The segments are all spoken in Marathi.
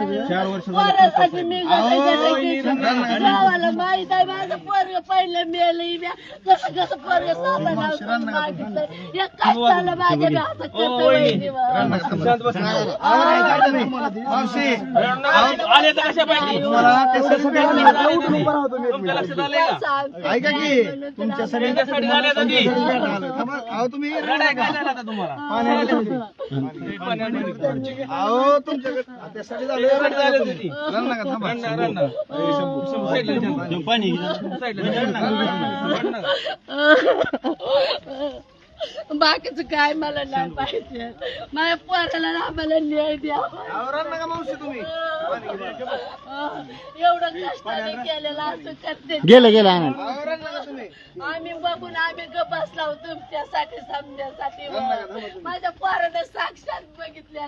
चार वर्ष पोरासाठी मी गावाला माहीत आहे माझं पोरग पहिलं मेलं म्या कसं कसं पोरग मागितलं या कष्टाला माझ्या बी हातात करतं ऐका की तुमच्या अहो तुम्ही अहो तुमच्याकडे त्यासाठी झालं. बाकीचं काय मला नाही पाहिजे. माझ्या पोराला आम्हाला न्याय तुम्ही. एवढं कष्टाने केलेलं असं करते. गेलं गेलं आनंद. आम्ही बघून आम्ही गप बसलाव तुमच्यासाठी समजण्यासाठी. माझ्या पोरानं साक्षात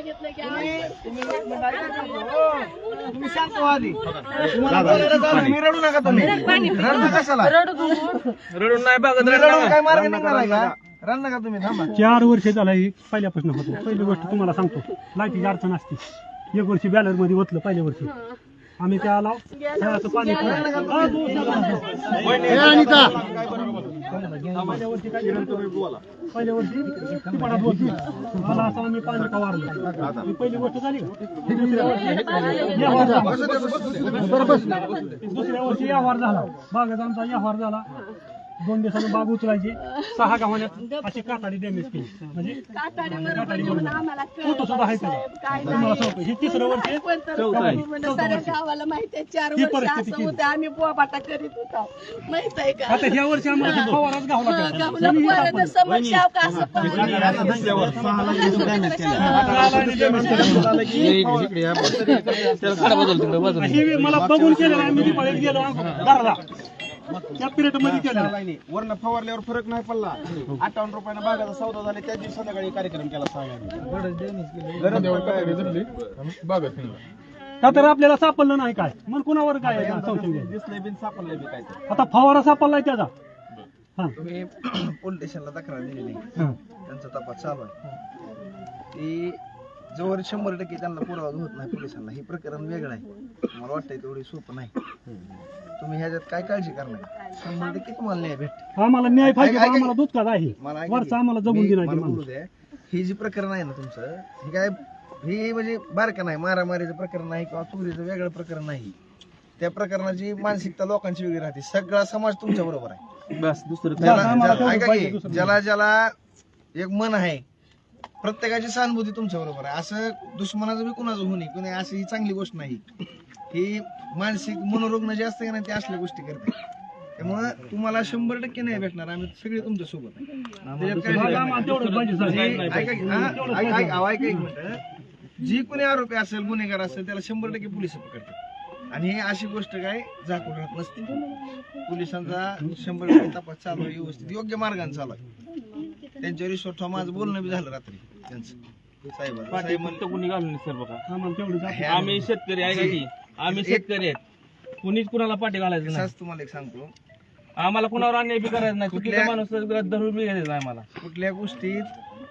बघितलं की आम्ही- तुम्ही शांत व्हा आधी. तुम्हाला बोलायला जाऊ नये. रडू नका तुम्ही रडू कशाला? रडून नाही बघत तुम्ही रडणं रडून का? काय मार्ग निघणार आहे का? रडू नका तुम्ही थांबा. चार वर्ष झाला ही पहिल्यापासून होतो. पहिली गोष्ट तुम्हाला सांगतो लाईटीची अडचण असते. एक वर्षी बॅलरमध्ये ओतलं पहिल्या वर्षी. आम्ही त्या आलो खेळाचं पाणी पिलं. हा. अनिता पहिल्या वर्षी काय केलं? पहिल्या वर्षी टिपाडात बोलतो मला असं आम्ही पाणी पवारलं ही पहिली गोष्ट झाली का दुसऱ्या वर्षी व्यवहार झाला. दुसऱ्या वर्षी झाला बागाचा आमचा व्यवहार झाला दोन दिवसानं बाग उचलायची. सहा गावाण्यात अशी काताडी डॅमेज केली. म्हणजे काटाडीवर घेऊन आम्हाला फोटो सुद्धा आहे त्याला. साहेब काय तुम्हाला सांगतो हे तिसरं वर्ष आहे. गावाला माहिती आहे चार ही वर्ष परिस्थिती असं केली. होतं आम्ही बोबाटा करीत होतो. माहीत आहे का? आता ह्या वर्षी आम्हाला फवाराच घावला त्याला. गावला पोरानं समक्ष यावं का असं पाहिजे. हे. मला बघून केलं आम्ही गेलो घराला. त्या पिरियडमध्ये केलं. नाही वरनं फवारल्यावर फरक नाही पडला. अठ्ठावन्न रुपयानं बागाचा सौदा झाला त्या दिवशी संध्याकाळी कार्यक्रम केला का? तर आपल्याला सापडलं नाही काय? मग कुणावर काय आहे का संशय? घ्यायचा? दिसलंय बिन सापडलंय बी काय ते. आता फवारा सापडलाय त्याचा. हा. तुम्ही पोलीस स्टेशनला तक्रार दिलेली. हा. त्यांचा तपास चालू आहे. ती जोवर शंभर टक्के त्यांना पुरावा होत नाही पोलिसांना. हे प्रकरण वेगळं आहे. मला वाटतंय तेवढी सोपं नाही. तुम्ही ह्याच्यात काय काळजी करणार? शंभर टक्के तुम्हाला न्याय भेट आम्हाला न्याय पाहिजे ऐका- आम्हाला दुधकाच आहे. मला ऐका वरचा की, आम्हाला जगून मी- दिला मला बोलू द्या. ही जी प्रकरण आहे ना तुमचं हे काय ही म्हणजे बारकं नाही मारामारीचं प्रकरण नाही किंवा चोरीचं वेगळं प्रकरण नाही. त्या प्रकरणाची मानसिकता लोकांची वेगळी राहते. सगळा समाज तुमच्या बरोबर आहे. बस ज्याला ज्याला- ऐका की, दुसरं ज्याला ज्याला एक मन आहे प्रत्येकाची सहानुभूती तुमच्या बरोबर आहे. असं दुश्मनाचं बी कुणाचं होणे कुणी अशी ही चांगली गोष्ट नाही. ही मानसिक मनोरुग्ण जे असते का नाही ते असल्या गोष्टी करते. त्यामुळे तुम्हाला शंभर टक्के नाही भेटणार आम्ही सगळे तुमच्यासोबत आहे. त्याच्यात नाही. जी- साहेब. ऐका की, हा, ऐका- ऐका अहो, ऐका एक मिनिट. जी कोणी आरोपी असेल गुन्हेगार असेल त्याला शंभर टक्के पोलीस पकडतात आणि ही अशी गोष्ट काय झाकून राहत नसते. पोलिसांचा शंभर टक्के तपास चालू आहे व्यवस्थित योग्य मार्गाने चालू आहे. त्यांच्यावर विश्वास ठेवा माझं बोलणं बी झालं रात्री. त्यांचं. साहेब कुणी घालून सर बघा. आम्ही शेतकरी आहे का की आम्ही शेतकरी आहेत. कुणीच कुणाला पाठी घालायचं नाही. तुम्हाला एक सांगतो. आम्हाला कुणावर अन्याय बी करायचं नाही. कुठल्या- चुकीचा माणूस धरून बी घ्यायचं नाही आम्हाला. कुठल्या गोष्टीत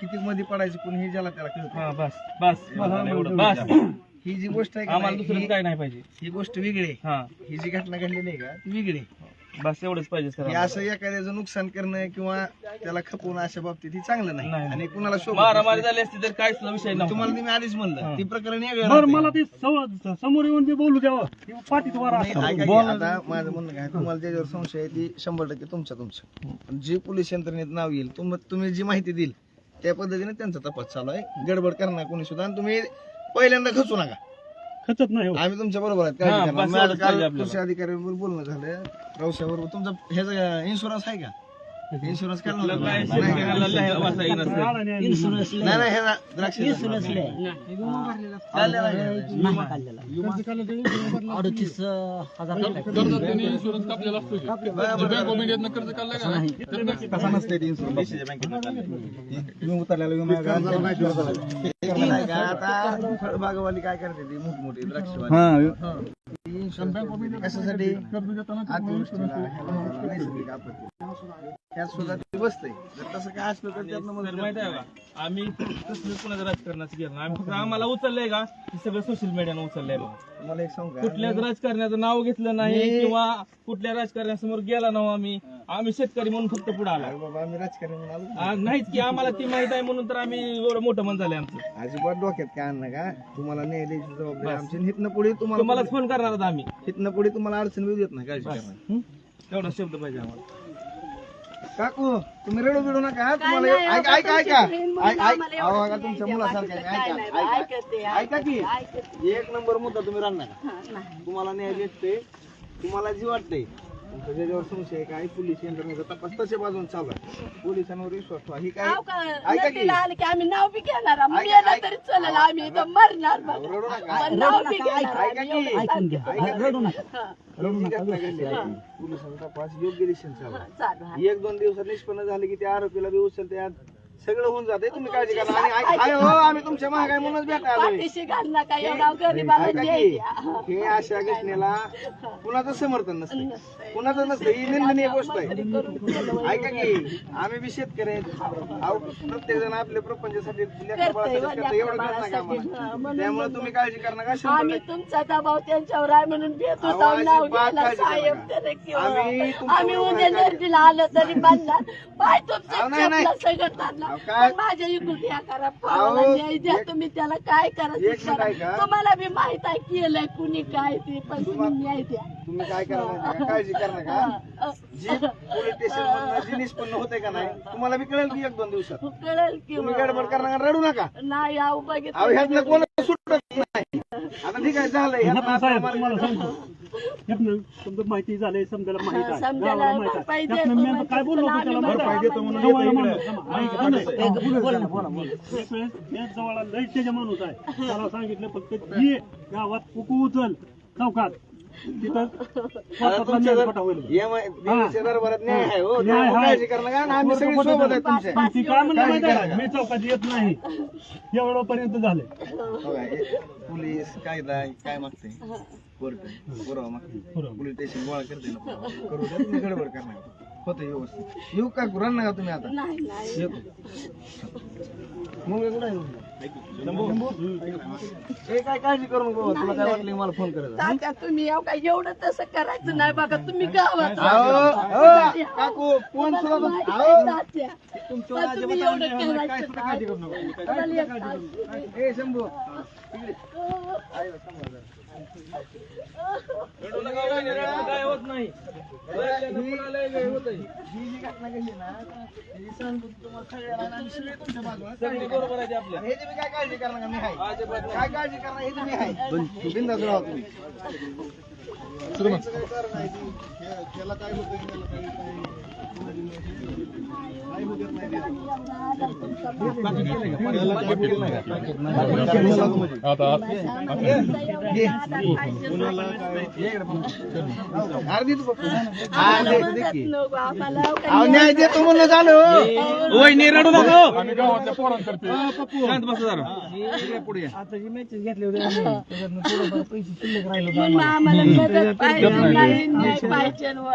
किती मध्ये पडायचं कोणी हे ज्याला त्याला कळत. हा बस बस बस एवढं. बस. ही जी गोष्ट आहे का आम्हाला नाही, दुसरं ही- काय नाही पाहिजे. ही गोष्ट वेगळी आहे. हा. ही जी घटना घडलेली आहे का वेगळी आहे. बस एवढंच पाहिजे सर असं एखाद्याचं नुकसान करणं किंवा त्याला खपवणं अशा बाबतीत ही चांगलं नाही. नाही. आणि कुणाला शोभत मारामारी. झाली असती तर काहीच विषय नव्हता. तुम्हाला मी आधीच म्हणलं. ती प्रकरण वेगळं बरं राहते. मला ते सव- समोर येऊन बी बोलू द्यावं हे पाठीत वारा नाही, असतो. ऐका की, आता माझं म्हणणं काय तुम्हाला ज्याच्यावर संशय आहे ती शंभर टक्के तुमच्या तुमच्या. पण जी पोलीस यंत्रणेत नाव येईल तुम तुम्ही जी माहिती देईल त्या पद्धतीने त्यांचा तपास चालू आहे. गडबड करणार कोणी सुद्धा आणि तुम्ही पहिल्यांदा खचू नका. खचत नाही हो. आम्ही तुमच्या बरोबर आहेत हा, काळजी करणार. बस मी आता एवढंच पाहिजे काल आपल्याला. कृषी अधिकाऱ्यांबरोबर बोलणं झालं रावसाहेबरोबर तुमचा ह्याचा इन्शुरन्स आहे का इन्शुरन्स काय नाही नाही, नाही, हे ना, द्राक्ष अडतीस हजार तुम्ही उतरलेला आता फळबागवाली काय करते ती? मोठमोठी द्राक्षवाली. कशासाठी? त्यात सुद्धा ते बसतंय. जर तसं काय असलं तर त्यातनं माहिती आहे का? आम्ही कसलं कुणाचं राजकारणाचं नाही. आम्ही फक्त आम्हाला उचललंय का? हे सगळं सोशल मीडियानं उचललंय बघा. मला एक सांगू का? कुठल्याच राजकारण्याचं नाव घेतलं नाही मी- किंवा कुठल्या राजकारण्यासमोर गेला नाही आम्ही. आम्ही शेतकरी म्हणून फक्त पुढे आला. अरे बाबा आम्ही राजकारणी म्हणून आलो. नाहीच की आम्हाला ती माहीत आहे म्हणून तर आम्ही एवढं मोठं मन झालंय आमचं. अजिबात डोक्यात काय आणलं का? तुम्हाला न्यायालयाची जबाबदारी आमची हितनं पुढे तुम्हाला तुम्हालाच फोन करणार आहोत आम्ही. हितनं पुढे तुम्हाला अडचण येऊ देत नाही काळजी करा तेवढा शब्द पाहिजे आम्हाला. काकू तुम्ही रडू बिडू नका. तुम्हाला ऐका ऐका ऐका. ऐक- तुमच्या मुलासारखं ऐका ऐका. ऐका की. एक नंबर मुद्दा तुम्ही राहणार. तुम्हाला न्याय भेटते तुम्हाला जी वाटते तुमचं ज्याच्यावर संशय काय पोलीस यंत्रणेचा तपास तसे बाजून चालू आहे. पोलिसांवर विश्वास ठेवा. ही काय नाव का- ऐका की. नदीला आलं की आम्ही नाव बी घेणार. आम्ही. ऐका- मेलं ऐका- तरी चालेल आम्ही इथं मरणार बघ. रडू नका. पण नाव बी घेणार ऐका आम्ही, की. एवढं सांगते. रडू नका. जी घटना घडलेली आहे, पोलिसांचा तपास योग्य दिशेने चालू आहे. चालू आहे. एक दोन दिवसात निष्पन्न झाले की त्या आरोपीला बी उचलते. सगळं होऊन जाते तुम्ही काळजी करा. आणि ऐक- हो आम्ही तुमच्या महागाई म्हणूनच भेटा आलोय पाठीशी घाल नका एवढा गरिबाला ऐका न्याय की द्या. हे अशा घटनेला कुणाचं समर्थन नसतं कुणाचं नसतं ही निंदनीय गोष्ट आहे. ऐका की आम्ही बी शेतकरी आहेत. अहो, प्रत्येक जण आपल्या प्रपंचासाठी एवढं कळत नाही का आम्हाला त्यामुळे तुम्ही काळजी करा नका. शंभर आम्ही टक्के. तुमचा दबाव त्यांच्यावर आहे म्हणून भेट नाव घ्यायला काळजी साहेब. तरी किंवा आम्ही तुमच्या आम्ही बरोबर उद्या आहे, काळजी- नदीला आलं तरी बांधणार. पाय तुमचं अहो, नाही, नाही. चपला सगळं काढलं. अहो, काय- पण माझ्या इकडून या करा अहो, पावाला न्याय द्या एक- तुम्ही त्याला काय एक करायचं मिनिट करा. ऐका. तुम्हाला बी माहीत आहे केलंय कुणी काय ते पण तुम्ही न्याय द्या. तुम्ही काय करा माहिती का? काळजी करा नका जी पोलीस स्टेशन जी निष्पन्न होते का नाही तुम्हाला बी कळेल की एक दोन दिवसात. कळेल की तुम्ही गडबड करा नका रडू नका. नाही आहो अहो बघितलं ह्यातनं कोण सुटत नाही? आता ठीक आहे ह्यातनं साहेब समजा माहिती झालंय समजायला माहीत आहे. समजायला गावाला माहीत आहे. देतो त्यातनं मी आता काय बोललो होतो त्याला आम्ही माहीत आहे? भरपाई देतो. म्हणून जवळ येतो माणूस. एक वेळेस त्याच्या माणूस आहे. त्याला सांगितलं फक्त गावात कुकू उचल चौकात. आहे हो ती काय म्हणलं माहिती आहे का? मी चौकात येत नाही. एवढं पर्यंत झाले. बघा, हे पोलीस कायदा काय मागते कोर्ट पुरावा मागते. पोलीस स्टेशन गोळा करते ना पुरावा. करू द्या तुम्ही गडबड करणार. होतं व्यवस्थित. येऊ का? कुरान नका तुम्ही आता. नाही नाही. येऊ. मग कुठं आहे? हे काय काळजी करू नको तुला काय वाटलं की मला फोन करायचा तात्या तुम्ही एव- काय एवढं तसं करायचं नाही बघा तुम्ही गावात अहो, अहो, काकू फोन सुद्धा तुम- अहो, तात्या. पण तुम्ही एवढं करायचं नाही. मला एक तास- ए शंभू. काय होत नाही रडल्यानं कुणाला लय काय होतंय. ही जी घटना घडली ना सांगतो तुम्हाला सगळ्याला आणि आम्ही सगळे तुमच्या बाजूला सगळी बरोबर आहे ते आपल्या. हे तुम्ही काय काळजी करणार का? मी आहे. काय काळजी करणार? हे तुम्ही आहे. बिंदास राहा तुम्ही. होतं होत नाही. नको न्याय झालं हो. वहिनी रडू नका हो. शांत बसा जरा. म्हणून आम्हाला मदत पाहिजे. नाही न्याय पाहिजे व.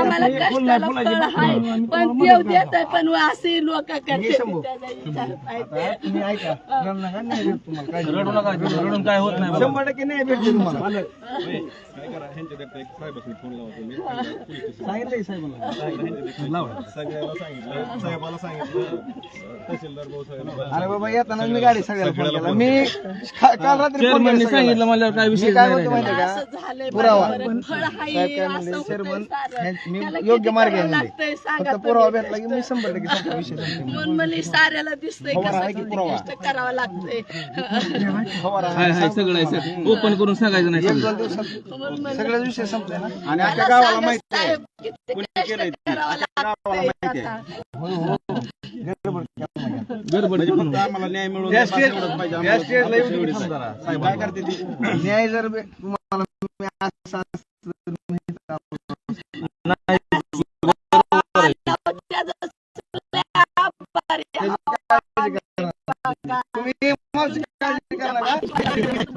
आम्हाला कष्टाला फळ आहे पण देव देत आहे पण असे लोक करते शंभू. त्याचा विचार पाहिजे आता तुम्ही ऐका. रडू नका न्याय देतो तुम्हाला. काळजी रडू नका रडून काय होत नाही शंभर टक्के न्याय भेटते तुम्हाला. सांगितलंय साहेबांना साहेबाला? सांगितलं. तहसीलदार भाऊ साहेब अरे बाबा येताना मी गाडी सगळ्याला फोन केला. मी काल रात्री फोन केला सांगितलं. मला काय मी विषय काय नाही म्हणतो माहिती आहे असं का पुरावा. साहेब आहे काय म्हणले. हे- मी योग्य मार्ग आहे म्हणले फक्त पुरावा. भेटला की मी शंभर टक्के विषय साऱ्याला दिसतंय आहे करावं लागतंय. सगळं आहे सर ओपन करून सांगायचं नाही सगळ्याच विषय संपले ना? आणि अख्ख्या गावाला माहिती आहे. करावं लागतंय आता. गडबड म्हणजे फक्त. आम्हाला न्याय मिळून या बस स्टेज- एवढंच पाहिजे या आम्हाला. स्टेजला येऊन एवढीच थांब आहे. जरा. साहेब, काय करते ती? न्याय जर तुम्हाला मी असं- असं- नाही